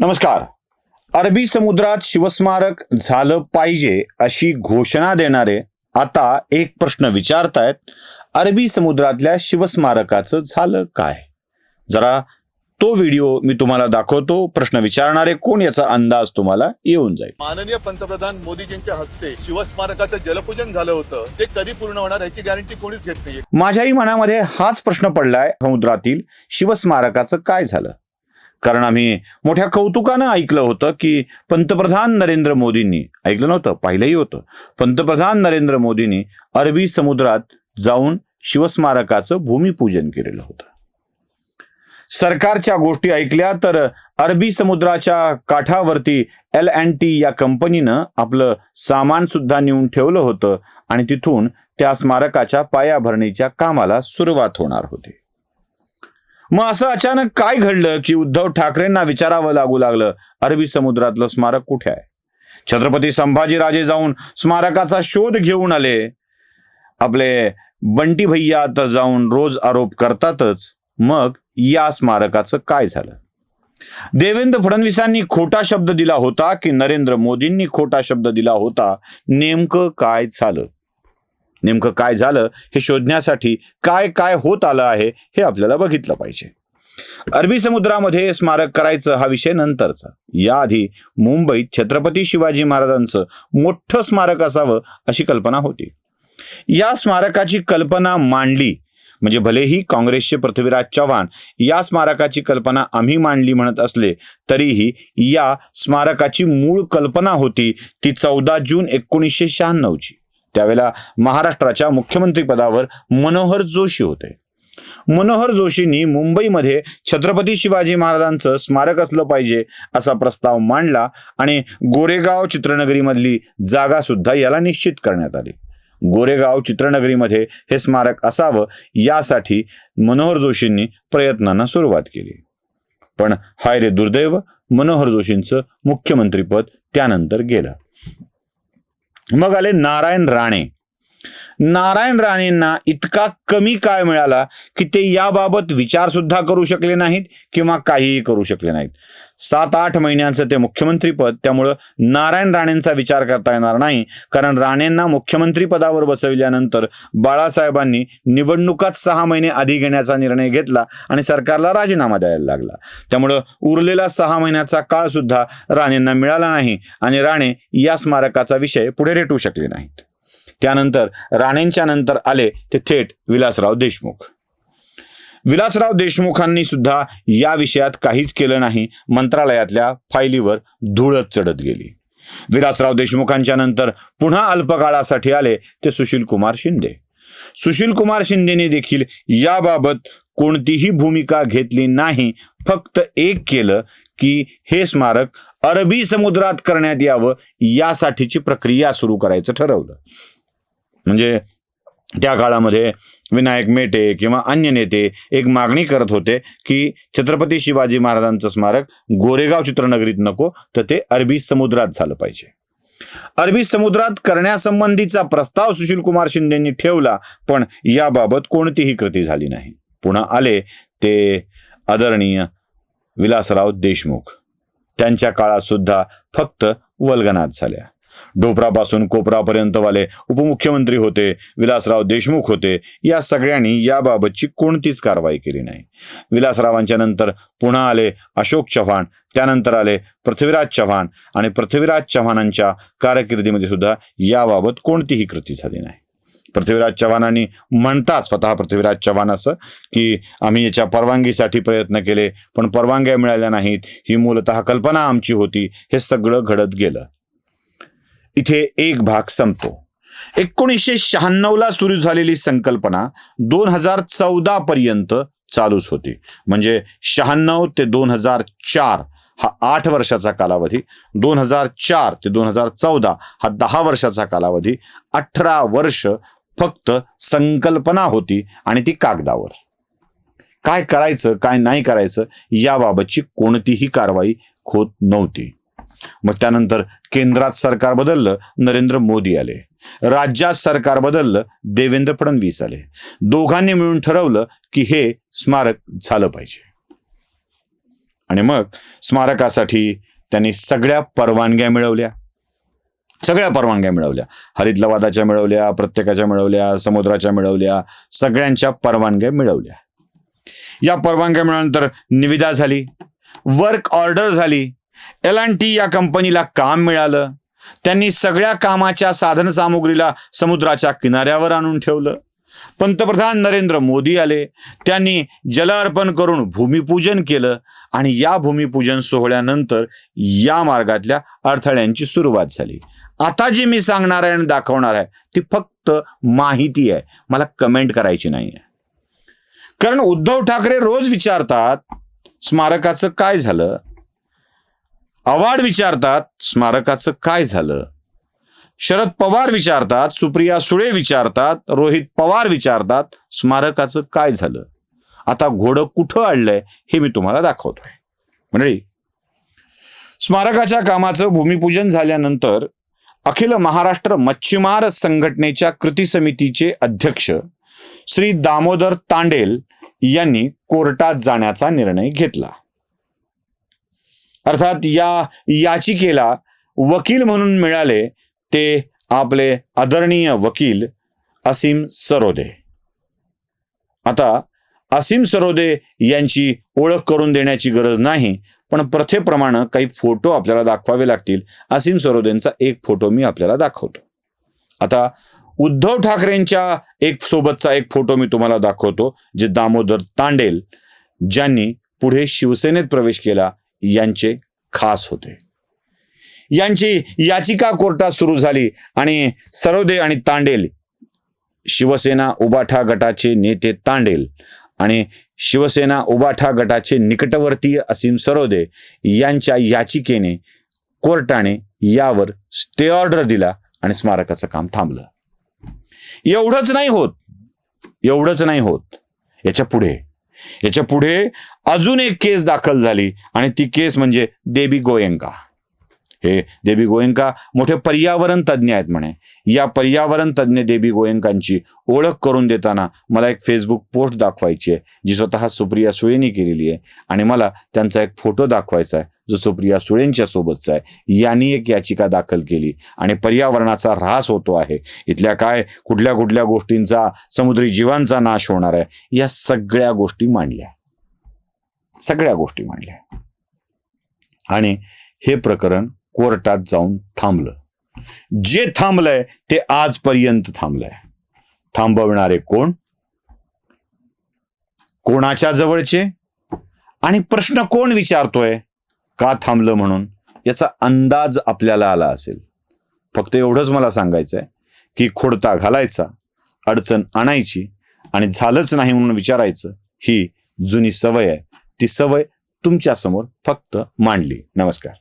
नमस्कार. अरबी समुद्रात शिवस्मारक झालं पाहिजे अशी घोषणा देणारे आता एक प्रश्न विचारतायत अरबी समुद्रातल्या शिवस्मारकाचं झालं काय? जरा तो व्हिडिओ मी तुम्हाला दाखवतो प्रश्न विचारणारे कोण याचा अंदाज तुम्हाला येऊन जाईल. माननीय पंतप्रधान मोदीजींच्या हस्ते शिवस्मारकाचं जलपूजन झालं होतं ते कधी पूर्ण होणार याची गॅरंटी कोणीच घेत नाहीये. माझ्याही मनामध्ये हाच प्रश्न पडलाय समुद्रातील शिवस्मारकाचं काय झालं? कारण आम्ही मोठ्या कौतुकानं ऐकलं होतं की पंतप्रधान नरेंद्र मोदींनी ऐकलं नव्हतं पाहिलंही होतं. पंतप्रधान नरेंद्र मोदींनी अरबी समुद्रात जाऊन शिवस्मारकाचं भूमिपूजन केलेलं होतं. सरकारच्या गोष्टी ऐकल्या तर अरबी समुद्राच्या काठावरती एल अँड टी या कंपनीनं आपलं सामान सुद्धा नेऊन ठेवलं होतं आणि तिथून त्या स्मारकाच्या पायाभरणीच्या कामाला सुरुवात होणार होती. मग असं अचानक काय घडलं की उद्धव ठाकरेंना विचारावं लागू लागलं? अरबी समुद्रातलं स्मारक कुठे आहे? छत्रपती संभाजीराजे जाऊन स्मारकाचा शोध घेऊन आले. आपले बंटी भैया तर जाऊन रोज आरोप करतातच. मग या स्मारकाचं काय झालं? देवेंद्र फडणवीसांनी खोटा शब्द दिला होता की नरेंद्र मोदींनी खोटा शब्द दिला होता? नेमकं काय झालं? नेमकं काय झालं हे शोधण्यासाठी काय काय होत आलं आहे हे आपल्याला बघितलं पाहिजे. अरबी समुद्रामध्ये स्मारक करायचं हा विषय नंतरचा. याआधी मुंबईत छत्रपती शिवाजी महाराजांचं मोठं स्मारक असावं अशी कल्पना होती. या स्मारकाची कल्पना मांडली म्हणजे भलेही काँग्रेसचे पृथ्वीराज चव्हाण या स्मारकाची कल्पना आम्ही मांडली म्हणत असले तरीही या स्मारकाची मूळ कल्पना होती ती चौदा जून एकोणीसशे शहाण्णवची. त्यावेळेला महाराष्ट्राच्या मुख्यमंत्री पदावर मनोहर जोशी होते. मनोहर जोशींनी मुंबईमध्ये छत्रपती शिवाजी महाराजांचं स्मारक असलं पाहिजे असा प्रस्ताव मांडला आणि गोरेगाव चित्रनगरीमधली जागा सुद्धा याला निश्चित करण्यात आली. गोरेगाव चित्रनगरीमध्ये हे स्मारक असावं यासाठी मनोहर जोशींनी प्रयत्नांना सुरुवात केली. पण हाय रे दुर्दैव मनोहर जोशींचं मुख्यमंत्रीपद त्यानंतर गेलं. मग आले नारायण राणे. नारायण राणेंना इतका कमी काळ मिळाला की ते याबाबत विचार सुद्धा करू शकले नाहीत किंवा काहीही करू शकले नाहीत. सात आठ महिन्यांचं ते मुख्यमंत्रीपद त्यामुळं नारायण राणेंचा विचार करता येणार नाही. कारण राणेंना मुख्यमंत्री पदावर बसविल्यानंतर बाळासाहेबांनी निवडणुकात सहा महिने आधी घेण्याचा निर्णय घेतला आणि सरकारला राजीनामा द्यायला लागला. त्यामुळं उरलेला सहा महिन्याचा काळ सुद्धा राणेंना मिळाला नाही आणि राणे या स्मारकाचा विषय पुढे रेटू शकले नाहीत. त्यानंतर राणेंच्या नंतर आले ते थेट विलासराव देशमुख. विलासराव देशमुखांनी सुद्धा या विषयात काहीच केलं नाही. मंत्रालयातल्या फायलीवर धुळत चढत गेली. विलासराव देशमुखांच्या नंतर पुन्हा अल्पकाळासाठी आले ते सुशील कुमार शिंदे. सुशील कुमार शिंदेने देखील याबाबत कोणतीही भूमिका घेतली नाही. फक्त एक केलं की हे स्मारक अरबी समुद्रात करण्यात यावं यासाठीची प्रक्रिया सुरू करायचं ठरवलं. म्हणजे त्या काळामध्ये विनायक मेटे किंवा अन्य नेते एक मागणी करत होते की छत्रपती शिवाजी महाराजांचं स्मारक गोरेगाव चित्रनगरीत नको तर ते अरबी समुद्रात झालं पाहिजे. अरबी समुद्रात करण्यासंबंधीचा प्रस्ताव सुशील कुमार शिंदेंनी ठेवला पण याबाबत कोणतीही कृती झाली नाही. पुन्हा आले ते आदरणीय विलासराव देशमुख. त्यांच्या काळात सुद्धा फक्त वल्गनात झाल्या. डोपरापासून कोपरापर्यंत वाले उपमुख्यमंत्री होते विलासराव देशमुख होते या सगळ्यांनी याबाबतची कोणतीच कारवाई केली नाही. विलासरावांच्या नंतर पुन्हा आले अशोक चव्हाण त्यानंतर आले पृथ्वीराज चव्हाण आणि पृथ्वीराज चव्हाणांच्या कारकिर्दीमध्ये सुद्धा याबाबत कोणतीही कृती झाली नाही. पृथ्वीराज चव्हाणांनी म्हणतात स्वतः पृथ्वीराज चव्हाण असं की आम्ही याच्या परवानगीसाठी प्रयत्न केले पण परवानग्या मिळाल्या नाहीत. ही मूलतः कल्पना आमची होती. हे सगळं घडत गेलं. इथे एक भाग संपतो. एकोणीसशे शहाण्णवला सुरू झालेली संकल्पना दोन हजार चौदा पर्यंत चालूच होती. म्हणजे शहाण्णव ते दोन हजार चार हा आठ वर्षाचा कालावधी दोन हजार चार ते दोन हजार चौदा हा दहा वर्षाचा कालावधी अठरा वर्ष फक्त संकल्पना होती आणि ती कागदावर. काय करायचं काय नाही करायचं याबाबतची कोणतीही कारवाई होत नव्हती. मग त्यानंतर केंद्रात सरकार बदललं नरेंद्र मोदी आले. राज्यात सरकार बदललं देवेंद्र फडणवीस आले. दोघांनी मिळून ठरवलं की हे स्मारक झालं पाहिजे. आणि मग स्मारकासाठी त्यांनी सगळ्या परवानग्या मिळवल्या. सगळ्या परवानग्या मिळवल्या. हरितलवादाच्या मिळवल्या प्रत्येकाच्या मिळवल्या समुद्राच्या मिळवल्या सगळ्यांच्या परवानग्या मिळवल्या. या परवानग्या मिळाल्यानंतर निविदा झाली. वर्क ऑर्डर झाली. एल अँड टी या कंपनीला काम मिळालं. त्यांनी सगळ्या कामाच्या साधनसामुग्रीला समुद्राच्या किनाऱ्यावर आणून ठेवलं. पंतप्रधान नरेंद्र मोदी आले. त्यांनी जल अर्पण करून भूमिपूजन केलं आणि या भूमिपूजन सोहळ्यानंतर या मार्गातल्या अडथळ्यांची सुरुवात झाली. आता जी मी सांगणार आहे आणि दाखवणार आहे ती फक्त माहिती आहे. मला कमेंट करायची नाही आहे कारण उद्धव ठाकरे रोज विचारतात स्मारकाचं काय झालं? अवार्ड विचारतात स्मारकाचं काय झालं? शरद पवार विचारतात सुप्रिया सुळे विचारतात रोहित पवार विचारतात स्मारकाचं काय झालं? आता घोडं कुठं आणलंय हे मी तुम्हाला दाखवतोय. मंडळी स्मारकाच्या कामाचं भूमिपूजन झाल्यानंतर अखिल महाराष्ट्र मच्छीमार संघटनेच्या कृती समितीचे अध्यक्ष श्री दामोदर तांडेल यांनी कोर्टात जाण्याचा निर्णय घेतला. अर्थात या याचिकेला वकील म्हणून मिळाले ते आपले आदरणीय वकील असीम सरोदे. आता असीम सरोदे यांची ओळख करून देण्याची गरज नाही पण प्रथेप्रमाणे काही फोटो आपल्याला दाखवावे लागतील. असीम सरोदेंचा एक फोटो मी आपल्याला दाखवतो. आता उद्धव ठाकरेंच्या एक सोबतचा एक फोटो मी तुम्हाला दाखवतो जे दामोदर तांडेल ज्यांनी पुढे शिवसेनेत प्रवेश केला यांचे खास होते. यांची याचिका कोर्टात सुरू झाली आणि सरोदे आणि तांडेल शिवसेना उबाठा गटाचे नेते तांडेल आणि शिवसेना उबाठा गटाचे निकटवर्तीय असीम सरोदे यांच्या याचिकेने कोर्टाने यावर स्टे ऑर्डर दिला आणि स्मारकाचं काम थांबलं. एवढंच नाही होत. एवढंच नाही होत. याच्यापुढे याच्यापुढे अजून एक केस दाखल झाली आणि ती केस म्हणजे देबी गोयंका. हे देबी गोयंका मोठे पर्यावरण तज्ज्ञ आहेत म्हणे. या पर्यावरण तज्ज्ञ देबी गोयंकांची ओळख करून देताना मला एक फेसबुक पोस्ट दाखवायची आहे जी स्वतः सुप्रिया सुळेंनी केलेली आहे आणि मला त्यांचा एक फोटो दाखवायचा आहे. जो सुप्रिया सुळेंच्या सोबतचा आहे यांनी एक याचिका दाखल केली. आणि पर्यावरणाचा ऱ्हास होतो आहे. इथल्या काय कुठल्या कुठल्या गोष्टींचा समुद्री जीवांचा नाश होणार आहे या सगळ्या गोष्टी मांडल्या. सगळ्या गोष्टी मांडल्या. आणि हे प्रकरण कोर्टात जाऊन थांबलं. जे थांबलंय ते आजपर्यंत थांबलंय. थांबवणारे कोण? कोणाच्या जवळचे? आणि प्रश्न कोण विचारतोय? का थांबलं म्हणून याचा अंदाज आपल्याला आला असेल. फक्त एवढंच मला सांगायचं आहे की खोडता घालायचा अडचण आणायची आणि झालंच नाही म्हणून विचारायचं ही जुनी सवय आहे. ती सवय तुमच्यासमोर फक्त मांडली. नमस्कार.